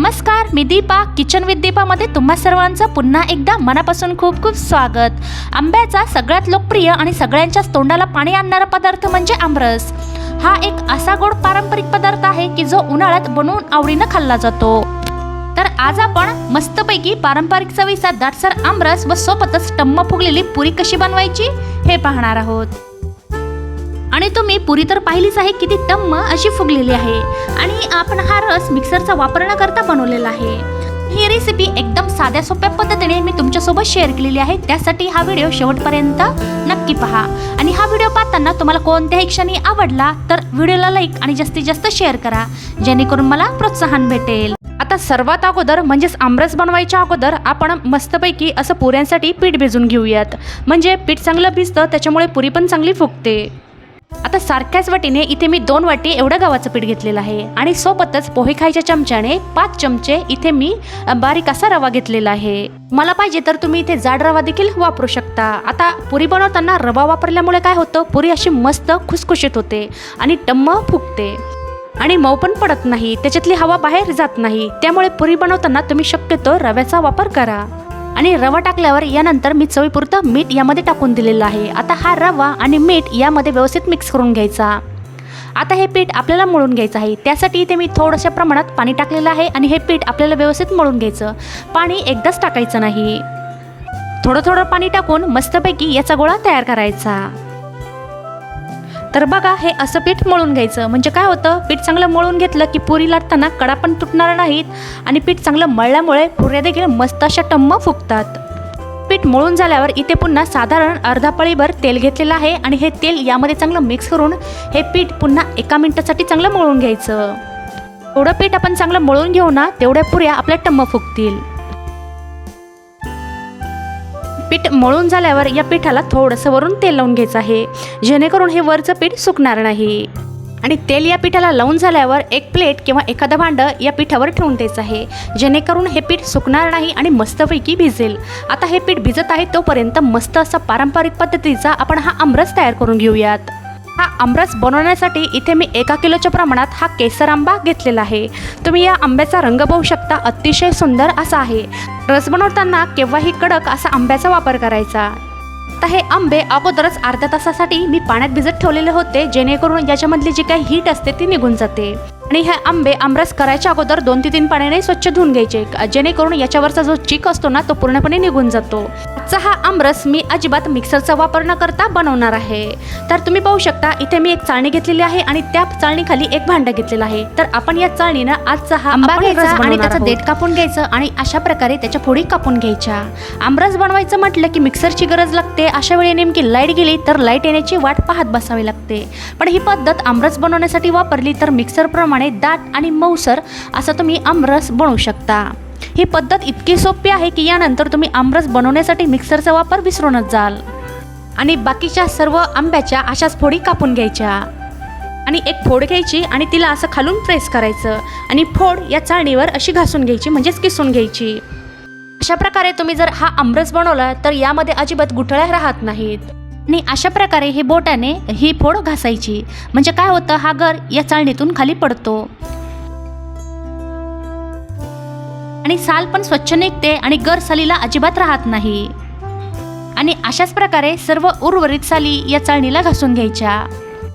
Me Deepa. Kitchen with दीपामध्ये तुम्हा सर्वांचं पुन्हा एकदा मनापासून खूप खूप स्वागत. आंब्याचा सगळ्यात लोकप्रिय आणि सगळ्यांच्याच तोंडाला पाणी आणणारा पदार्थ म्हणजे आमरस. हा एक असा गोड पारंपरिक पदार्थ आहे की जो उन्हाळ्यात बनवून आवडीनं खाल्ला जातो. तर आज आपण मस्तपैकी पारंपरिक चवीचा दाटसर आमरस व सोबतच टम्म फुगलेली पुरी कशी बनवायची हे पाहणार आहोत. आणि तुम्ही पुरी तर पाहिलीच आहे किती टम्म अशी फुगलेली आहे. आणि आपण हा रस मिक्सरचा वापर न करता बनवलेला आहे. ही रेसिपी एकदम साध्या सोप्या पद्धतीने मी तुमच्यासोबत शेअर केलेली आहे. त्यासाठी हा व्हिडिओ शेवटपर्यंत नक्की पहा. आणि हा व्हिडिओ पाहताना तुम्हाला कोणत्याही क्षणी आवडला तर व्हिडिओला लाईक आणि जास्तीत जास्त शेअर करा. जेणेकरून मला प्रोत्साहन भेटेल. आता सर्वात अगोदर म्हणजेच आमरस बनवायच्या अगोदर आपण मस्तपैकी असं पुऱ्यांसाठी पीठ भिजून घेऊयात. म्हणजे पीठ चांगलं भिजतं त्याच्यामुळे पुरी पण चांगली फुगते. आता सारख्याच वाटीने इथे मी दोन वाटी एवढं गव्हाचं पीठ घेतलेलं आहे. आणि सोबतच पोहे खायच्या चमच्याने पाच चमचे इथे मी बारीक असा रवा घेतलेला आहे. मला पाहिजे तर तुम्ही इथे जाड रवा देखील वापरू शकता. आता पुरी बनवताना रवा वापरल्यामुळे काय होतं? पुरी अशी मस्त खुसखुशीत होते आणि टम्म फुगते. आणि मऊ पण पडत नाही. त्याच्यातली हवा बाहेर जात नाही. त्यामुळे पुरी बनवताना तुम्ही शक्यतो रव्याचा वापर करा. आणि रवा टाकल्यावर यानंतर मी चवीपुरतं मीठ यामध्ये टाकून दिलेलं आहे. आता हा रवा आणि मीठ यामध्ये व्यवस्थित मिक्स करून घ्यायचा. आता हे पीठ आपल्याला मळून घ्यायचं आहे. त्यासाठी इथे मी थोड्याशा प्रमाणात पाणी टाकलेलं आहे आणि हे पीठ आपल्याला व्यवस्थित मळून घ्यायचं. पाणी एकदाच टाकायचं नाही. थोडं थोडं पाणी टाकून मस्तपैकी याचा गोळा तयार करायचा. तर बघा हे असं पीठ मळून घ्यायचं. म्हणजे काय होतं पीठ चांगलं मळून घेतलं की पुरी लाटताना कडा पण तुटणार नाहीत आणि पीठ चांगलं मळल्यामुळे पुऱ्या देखील मस्त अशा टम्म फुगतात. पीठ मळून झाल्यावर इथे पुन्हा साधारण अर्धा पळीभर तेल घेतलेलं आहे आणि हे तेल यामध्ये चांगलं मिक्स करून हे पीठ पुन्हा एका मिनिटासाठी चांगलं मळून घ्यायचं. एवढं पीठ आपण चांगलं मळून घेऊ ना तेवढ्या पुऱ्या आपल्या टम्म फुगतील. पीठ मळून झाल्यावर या पिठाला थोडंसं वरून तेल लावून घ्यायचं आहे. जेणेकरून हे वरचं पीठ सुकणार नाही. आणि तेल या पिठाला लावून झाल्यावर एक प्लेट किंवा एखादं भांडं या पिठावर ठेवून द्यायचं आहे. जेणेकरून हे पीठ सुकणार नाही आणि मस्तपैकी भिजेल. आता हे पीठ भिजत आहे तोपर्यंत मस्त असा पारंपरिक पद्धतीचा आपण हा आमरस तयार करून घेऊयात. हा आमरस बनवण्यासाठी इथे मी एका किलोच्या प्रमाणात हा केसर आंबा घेतलेला आहे. तुम्ही या आंब्याचा रंग पाहू शकता अतिशय सुंदर असा आहे. रस बनवताना केव्हाही कडक असा आंब्याचा वापर करायचा. आता हे आंबे अगोदरच अर्ध्या तासासाठी मी पाण्यात भिजत ठेवलेले होते जेणेकरून याच्यामधली जी काही हीट असते ती निघून जाते. आणि हे आंबे आमरस करायच्या अगोदर दोन ते तीन पाण्याने स्वच्छ धुवून घ्यायचे जेणेकरून याच्यावरचा जो चिक असतो ना तो पूर्णपणे निघून जातो. आजचा हा आमरस मी अजिबात मिक्सरचा वापर न करता बनवणार आहे. तर तुम्ही पाहू शकता इथे मी एक चाळणी घेतलेली आहे आणि त्या चाळणीखाली एक भांडं घेतलेलं आहे. तर आपण या चाळणीनं आजचा हा आंबा घ्यायचा आणि त्याचं देठ कापून घ्यायचं आणि अशा प्रकारे त्याच्या फोडी कापून घ्यायच्या. आमरस बनवायचं म्हटलं की मिक्सरची गरज लागते. अशा वेळी नेमकी लाइट गेली तर लाइट येण्याची वाट पाहत बसावी लागते. पण ही पद्धत आमरस बनवण्यासाठी वापरली तर मिक्सरप्रमाणे दाट आणि मऊसर असं तुम्ही आमरस बनवू शकता. ही पद्धत इतकी सोपी आहे की यानंतर तुम्ही आमरस बनवण्यासाठी मिक्सरचा वापर विसरूनच जाल. आणि बाकीच्या सर्व आंब्याच्या अशाच फोडी कापून घ्यायच्या. आणि एक फोड घ्यायची आणि तिला असं खालून प्रेस करायचं. आणि फोड या चाळणीवर अशी घासून घ्यायची म्हणजेच किसून घ्यायची. अशा प्रकारे तुम्ही जर हा आमरस बनवला तर यामध्ये अजिबात गुठळ्या राहत नाहीत. आणि अशा प्रकारे हे बोटाने ही फोड घासायची. म्हणजे काय होतं हा गर या चाळणीतून खाली पडतो. आणि साल पण स्वच्छ निघते आणि गर सालीला अजिबात राहत नाही. आणि अशाच प्रकारे सर्व उर्वरित साली या चाळणीला घासून घ्यायच्या.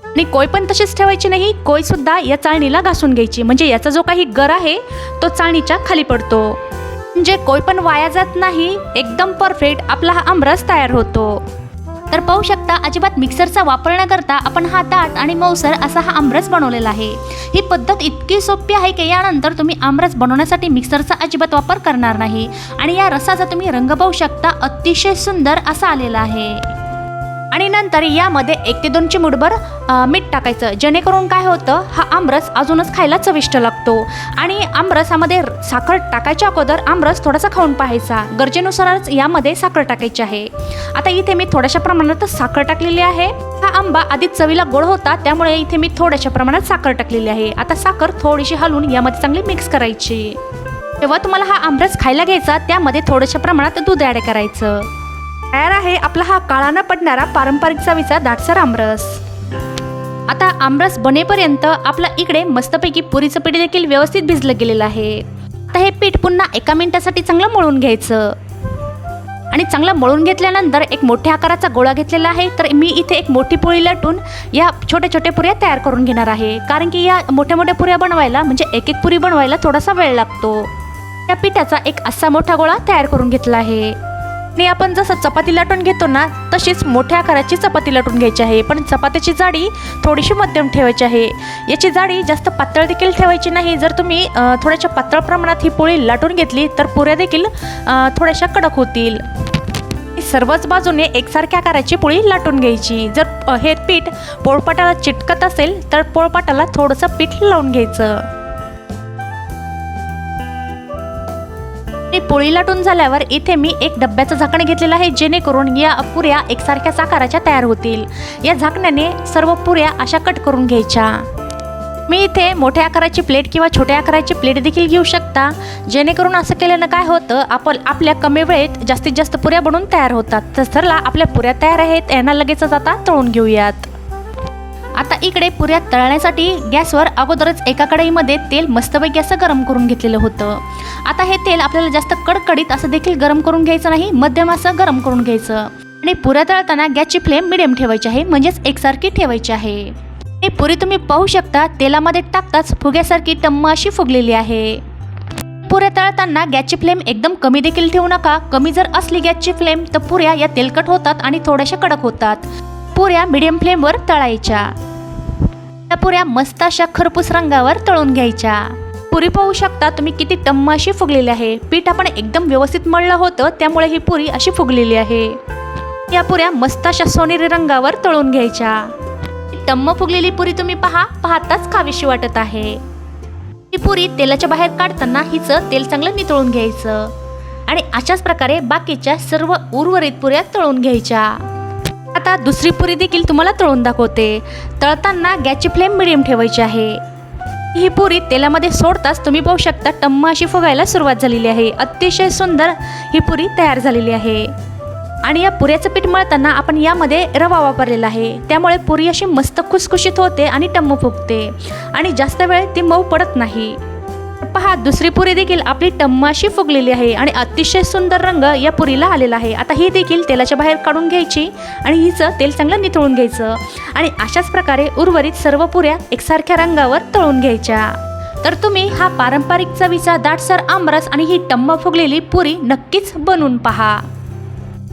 आणि कोय पण तशीच ठेवायची नाही कोय सुद्धा या चाळणीला घासून घ्यायची. म्हणजे याचा जो काही गर आहे तो चाळणीच्या खाली पडतो. म्हणजे कोय पण वाया जात नाही एकदम परफेक्ट आपला हा आमरस तयार होतो. तर पाहू शकता अजिबात मिक्सरचा वापर न करता आपण हा दाट आणि मऊसर असा हा आमरस बनवलेला आहे. ही पद्धत इतकी सोपी आहे की यानंतर तुम्ही आमरस बनवण्यासाठी मिक्सरचा अजिबात वापर करणार नाही. आणि या रसाचा तुम्ही रंग पाहू शकता अतिशय सुंदर असा आलेला आहे. आणि नंतर यामध्ये एक ते दोन चिमूटभर मीठ टाकायचं. जेणेकरून काय होतं हा आमरस अजूनच खायला चविष्ट लागतो. आणि आमरसामध्ये साखर टाकायच्या अगोदर आमरस थोडासा खाऊन पाहायचा. गरजेनुसारच यामध्ये साखर टाकायची आहे. आता इथे मी थोड्याशा प्रमाणातच साखर टाकलेली आहे. हा आंबा आधी चवीला गोड होता त्यामुळे इथे मी थोड्याशा प्रमाणात साखर टाकलेली आहे. आता साखर थोडीशी हलवून यामध्ये चांगली मिक्स करायची. तेव्हा तुम्हाला हा आमरस खायला घ्यायचा त्यामध्ये थोड्याशा प्रमाणात दूध ॲड करायचं. तयार आहे आपला हा काळा न पडणारा पारंपरिक चवीचा दाटसर आमरस. आता आमरस बनेपर्यंत आपला इकडे मस्तपैकी पुरीचं पीठ देखील व्यवस्थित भिजलं गेलेलं आहे. आता हे पीठ पुन्हा एका मिनिटासाठी चांगलं मळून घ्यायचं. आणि चांगलं मळून घेतल्यानंतर एक मोठ्या आकाराचा गोळा घेतलेला आहे तर मी इथे एक मोठी पोळी लाटून या छोट्या छोट्या पुऱ्या तयार करून घेणार आहे. कारण की या मोठ्या मोठ्या पुऱ्या बनवायला म्हणजे एक एक पुरी बनवायला थोडासा वेळ लागतो. त्या पिठाचा एक असा मोठा गोळा तयार करून घेतला आहे. आणि आपण जसं चपाती लाटून घेतो ना तशीच मोठ्या आकाराची चपाती लाटून घ्यायची आहे. पण चपात्याची जाडी थोडीशी मध्यम ठेवायची आहे. याची जाडी जास्त पातळ देखील ठेवायची नाही. जर तुम्ही थोड्याशा पातळ प्रमाणात ही पोळी लाटून घेतली तर पुऱ्या देखील थोड्याशा कडक होतील. सर्वच बाजूने एकसारख्या आकाराची पोळी लाटून घ्यायची. जर हे पीठ पोळपाटाला चिटकत असेल तर पोळपाटाला थोडंसं पीठ लावून घ्यायचं. आणि पोळी लाटून झाल्यावर इथे मी एक डब्याचं झाकण घेतलेलं आहे जेणेकरून या पुऱ्या एकसारख्याच आकाराच्या तयार होतील. या झाकण्याने सर्व पुऱ्या अशा कट करून घ्यायच्या. मी इथे मोठ्या आकाराची प्लेट किंवा छोट्या आकाराची प्लेट देखील घेऊ शकता. जेणेकरून असं केल्यानं काय होतं आपण आपल्या कमी वेळेत जास्तीत जास्त पुऱ्या बनवून तयार होतात. तर आपल्या पुऱ्या तयार आहेत यांना लगेचच आता तळून घेऊयात. आता इकडे पुऱ्या तळण्यासाठी गॅसवर अगोदरच एका कढईमध्ये तेल मस्तपैकी असं गरम करून घेतलेलं होतं. आता हे तेल आपल्याला जास्त कडकडीत असं देखील गरम करून घ्यायचं नाही मध्यम असं गरम करून घ्यायचं. आणि पुऱ्या तळताना गॅसची फ्लेम मिडियम ठेवायची आहे म्हणजेच एकसारखी ठेवायची आहे. हे पुरी तुम्ही पाहू शकता तेलामध्ये टाकताच फुग्यासारखी टम्म अशी फुगलेली आहे. पुऱ्या तळताना गॅसची फ्लेम एकदम कमी देखील ठेवू नका कमी जर असली गॅसची फ्लेम तर पुऱ्या या तेलकट होतात आणि थोड्याशा कडक होतात. पुऱ्या मिडियम फ्लेमवर तळायच्या. पुऱ्या मस्त अशा खरपूस रंगावर तळून घ्यायच्या. पुरी पाहू शकता तुम्ही किती टम्म अशी फुगलेली आहे. पीठ आपण एकदम व्यवस्थित मळलं होतं त्यामुळे ही पुरी अशी फुगलेली आहे. या पुऱ्या मस्त अशा सोनेरी रंगावर तळून घ्यायच्या. टम्म फुगलेली पुरी तुम्ही पहा पाहताच खावीशी वाटत आहे. ही पुरी तेलाच्या बाहेर काढताना हिचं तेल चांगलं नितळून घ्यायचं. आणि अशाच प्रकारे बाकीच्या सर्व उर्वरित पुऱ्या तळून घ्यायच्या. आता दुसरी पुरी देखील तुम्हाला तळून दाखवते. तळताना गॅसची फ्लेम मिडियम ठेवायची आहे. ही पुरी तेलामध्ये सोडताच तुम्ही पाहू शकता टम्म अशी फुगायला सुरुवात झालेली आहे. अतिशय सुंदर ही पुरी तयार झालेली आहे. आणि या पुऱ्याचं पीठ मळताना आपण यामध्ये रवा वापरलेला आहे. त्यामुळे पुरी अशी मस्त खुसखुशीत होते आणि टम्म फुगते. आणि जास्त वेळ ती मऊ पडत नाही. पहा दुसरी पुरी देखील आपली टम्माशी फुगलेली आहे आणि अतिशय सुंदर रंग या पुरीला आलेला आहे. आता ही देखील तेलाच्या बाहेर काढून घ्यायची आणि हिचं तेल चांगलं निथळून घ्यायचं. आणि अशाच प्रकारे उर्वरित सर्व पुऱ्या एकसारख्या रंगावर तळून घ्यायच्या. तर तुम्ही हा पारंपरिक चवीचा दाटसर आमरस आणि ही टम्मा फुगलेली पुरी नक्कीच बनवून पहा.